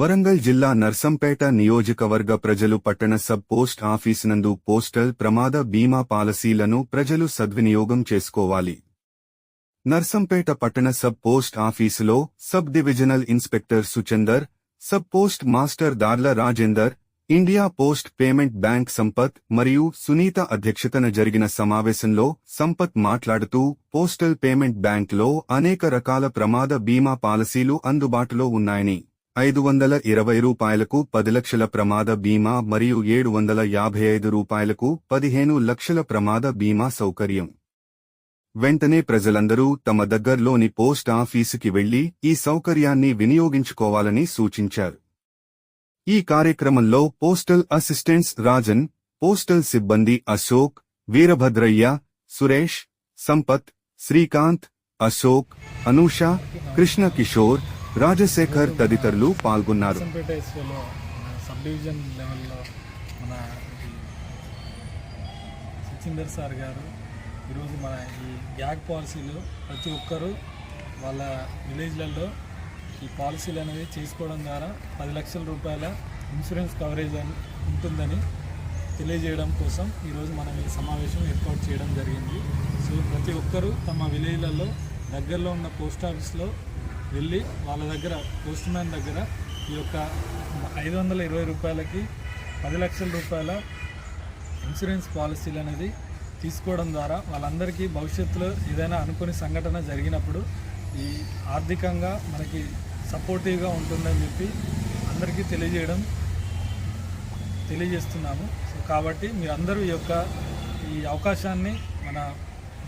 వరంగల్ జిల్లా నర్సంపేట నియోజకవర్గ ప్రజలు పట్టణ సబ్ పోస్ట్ ఆఫీస్ నందు పోస్టల్ ప్రమాద బీమా పాలసీలను ప్రజలు సద్వినియోగం చేసుకోవాలి. నర్సంపేట పట్టణ సబ్ పోస్ట్ ఆఫీసులో sub divisional inspector Suchander sub post master Darla Rajender India post payment bank Sampath మరియు సునీత అధ్యక్షతన జరిగిన సమావేశంలో సంపత్ మాట్లాడుతూ పోస్టల్ పేమెంట్ బ్యాంక్లో అనేక రకాల ప్రమాద బీమా పాలసీలు అందుబాటులో ఉన్నాయని. ఐదు వందల ఇరవై రూపాయలకు పది లక్షల ప్రమాద బీమా మరియు ఏడు వందల యాభై ఐదు రూపాయలకు పదిహేను లక్షల ప్రమాద బీమా సౌకర్యం. వెంటనే ప్రజలందరూ తమ దగ్గర్లోని పోస్ట్ ఆఫీసుకి వెళ్ళి ఈ సౌకర్యాన్ని వినియోగించుకోవాలని సూచించారు. ఈ కార్యక్రమంలో పోస్టల్ అసిస్టెంట్స్ రాజన్ పోస్టల్ సిబ్బంది అశోక్ వీరభద్రయ్య సురేష్ సంపత్ శ్రీకాంత్ అశోక్ అనూష కృష్ణ కిషోర్ రాజశేఖర్ తదితరులు పాల్గొన్నారు. సబ్ డివిజన్ లెవెల్లో మన సచిందర్ సార్ గారు ఈరోజు మన ఈ గ్యాగ్ పాలసీలు ప్రతి ఒక్కరూ వాళ్ళ విలేజ్లలో ఈ పాలసీలు అనేది చేసుకోవడం ద్వారా పది లక్షల రూపాయల ఇన్సూరెన్స్ కవరేజ్ అని ఉంటుందని తెలియజేయడం కోసం ఈరోజు మనం ఈ సమావేశం ఏర్పాటు చేయడం జరిగింది. సో ప్రతి ఒక్కరూ తమ విలేజ్లలో దగ్గరలో ఉన్న పోస్ట్ ఆఫీస్లో వెళ్ళి వాళ్ళ దగ్గర పోస్ట్ మ్యాన్ దగ్గర ఈ యొక్క ఐదు వందల ఇరవై రూపాయలకి పది లక్షల రూపాయల ఇన్సూరెన్స్ పాలసీలు అనేది తీసుకోవడం ద్వారా వాళ్ళందరికీ భవిష్యత్తులో ఏదైనా అనుకుని సంఘటన జరిగినప్పుడు ఈ ఆర్థికంగా మనకి సపోర్టివ్గా ఉంటుందని చెప్పి అందరికీ తెలియజేయడం తెలియజేస్తున్నాము. సో కాబట్టి మీరందరూ ఈ యొక్క ఈ అవకాశాన్ని మన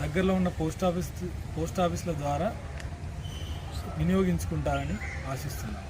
దగ్గరలో ఉన్న పోస్ట్ ఆఫీస్ పోస్ట్ ఆఫీసుల ద్వారా వినియోగించుకుంటారని ఆశిస్తున్నాను